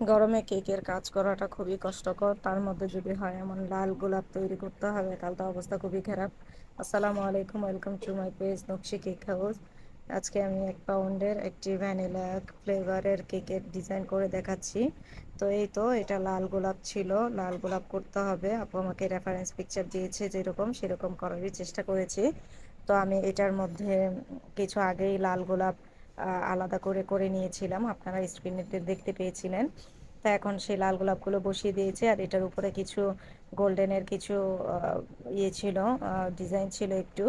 গরমে কেকের কাজ করাটা খুবই কষ্টকর। তার মধ্যে যদি হয় এমন লাল গোলাপ তৈরি করতে হবে, তাহলে তো অবস্থা খুবই খারাপ। আসসালামু আলাইকুম, welcome to my page Nakshi cake house. আজকে আমি এক পাউন্ডের একটি ভ্যানিলা ফ্লেভারের কেকের ডিজাইন করে দেখাচ্ছি। তো এই তো, এটা লাল গোলাপ ছিল, লাল গোলাপ করতে হবে। আপু আমাকে রেফারেন্স পিকচার দিয়েছে, যেরকম সেরকম করারই চেষ্টা করেছি। তো আমি এটার মধ্যে কিছু আগেই লাল গোলাপ আলাদা করে করে নিয়েছিলাম। আপনারা স্ক্রিনে দেখতে পেয়েছিলেন। তা এখন সেই লাল গোলাপগুলো বসিয়ে দিয়েছে আর এটার উপরে কিছু গোল্ডেনের কিছু ইয়ে ছিল ডিজাইন ছিল একটু।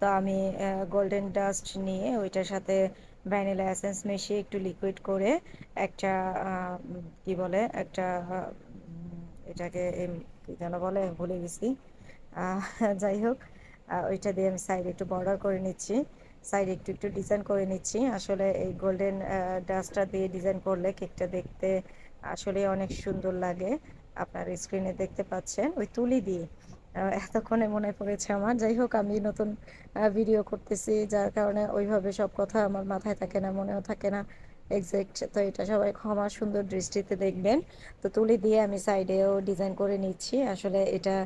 তো আমি গোল্ডেন ডাস্ট নিয়ে ওইটার সাথে ভ্যানিলা অ্যাসেন্স মিশিয়ে একটু লিকুইড করে একটা কি বলে, একটা এটাকে যেন বলে, ভুলে গেছি। যাই হোক ওইটা দিয়ে আমি সাইড একটু বর্ডার করে নিচ্ছি। সাইড একটু একটু ডিজাইন করে নিচ্ছি। আসলে এই গোল্ডেন ডাস্টটা দিয়ে ডিজাইন করলে কেকটা দেখতে আসলে অনেক সুন্দর লাগে। আপনার স্ক্রিনে দেখতে পাচ্ছেন, ওই তুলি দিয়ে। এতক্ষণে মনে পড়েছে আমার। যাই হোক, আমি নতুন ভিডিও করতেছি, যার কারণে ওইভাবে সব কথা আমার মাথায় থাকে না, মনেও থাকে না। এক্সাক্ট তো এটা সবাই ক্ষমা সুন্দর দৃষ্টিতে দেখবেন। তো তুলি দিয়ে আমি সাইডেও ডিজাইন করে নিচ্ছি। আসলে এটা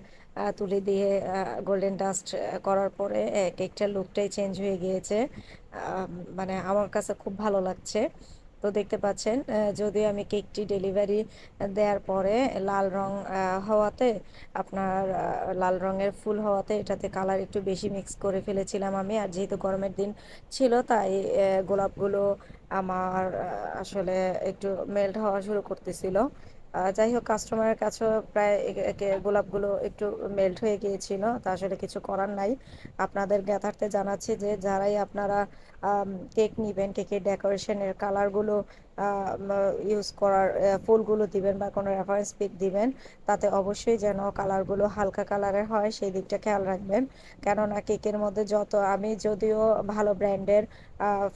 তুলি দিয়ে গোল্ডেন ডাস্ট করার পরে কেকটার লুকটাই চেঞ্জ হয়ে গিয়েছে। মানে আমার কাছে খুব ভালো লাগছে। তো দেখতে পাচ্ছেন যদি আমি কেকটি ডেলিভারি দেওয়ার পরে লাল রং হওয়াতে, আপনার লাল রঙের ফুল হওয়াতে এটাতে কালার একটু বেশি মিক্স করে ফেলেছিলাম আমি। আর যেহেতু গরমের দিন ছিল, তাই গোলাপগুলো আমার আসলে একটু মেল্ট হওয়া শুরু করতেছিল। যাই হোক কাস্টমারের কাছেও প্রায় গোলাপগুলো একটু মেল্ট হয়ে গিয়েছিল, তা আসলে কিছু করার নাই। আপনাদের জ্ঞাতার্থে জানাচ্ছি যে, যারাই আপনারা কেক নেবেন কেকের ডেকোরেশনের কালারগুলো ইউজ করার ফুলগুলো দিবেন বা কোনো রেফারেন্স পিক দিবেন, তাতে অবশ্যই যেন কালারগুলো হালকা কালারের হয়, সেই দিকটা খেয়াল রাখবেন। কেননা কেকের মধ্যে যত, আমি যদিও ভালো ব্র্যান্ডের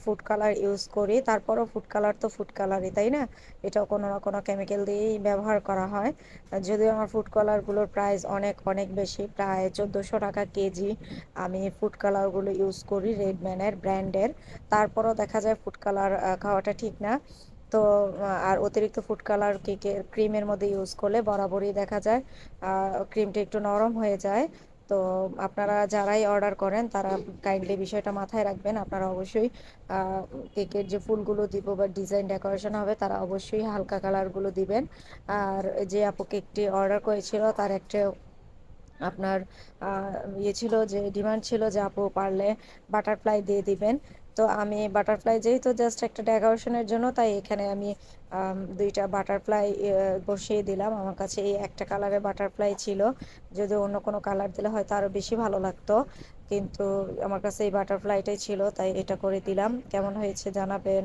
ফুড কালার ইউজ করি। তারপরও ফুড কালার তো ফুড কালারই তাই না? এটাও কোনো না কোনো কেমিক্যাল দিয়েই ব্যবহার করা হয়। যদিও আমার ফুড কালারগুলোর প্রাইস অনেক অনেক বেশি। প্রায় চোদ্দোশো টাকা কেজি আমি ফুড কালারগুলো ইউজ করি রেডম্যানের ব্র্যান্ডের তারপরও দেখা যায় ফুড কালার খাওয়াটা ঠিক না। তো আর অতিরিক্ত ফুড কালার কেকের ক্রিমের মধ্যে ইউজ করলে বরাবরই দেখা যায় ক্রিমটা একটু নরম হয়ে যায়। তো আপনারা যারাই অর্ডার করেন, তারা কাইন্ডলি বিষয়টা মাথায় রাখবেন। আপনারা অবশ্যই কেকের যে ফুলগুলো দিব বা ডিজাইন ডেকোরেশন হবে, তারা অবশ্যই হালকা কালারগুলো দিবেন। আর যে আপু কেকটি অর্ডার করেছিল, তার একটা আপনার ইয়ে ছিল যে ডিমান্ড ছিল যে, আপু পারলে বাটারফ্লাই দিয়ে দিবেন। তো আমি বাটারফ্লাই যেহেতু জাস্ট একটা ডেকোরেশনের জন্য, তাই এখানে আমি দুইটা বাটারফ্লাই বসিয়ে দিলাম। আমার কাছে এই একটা কালারের বাটারফ্লাই ছিল। যদি অন্য কোনো কালার দিলে হয়তো আরও বেশি ভালো লাগতো। কিন্তু আমার কাছে এই বাটারফ্লাইটাই ছিল, তাই এটা করে দিলাম। কেমন হয়েছে জানাবেন?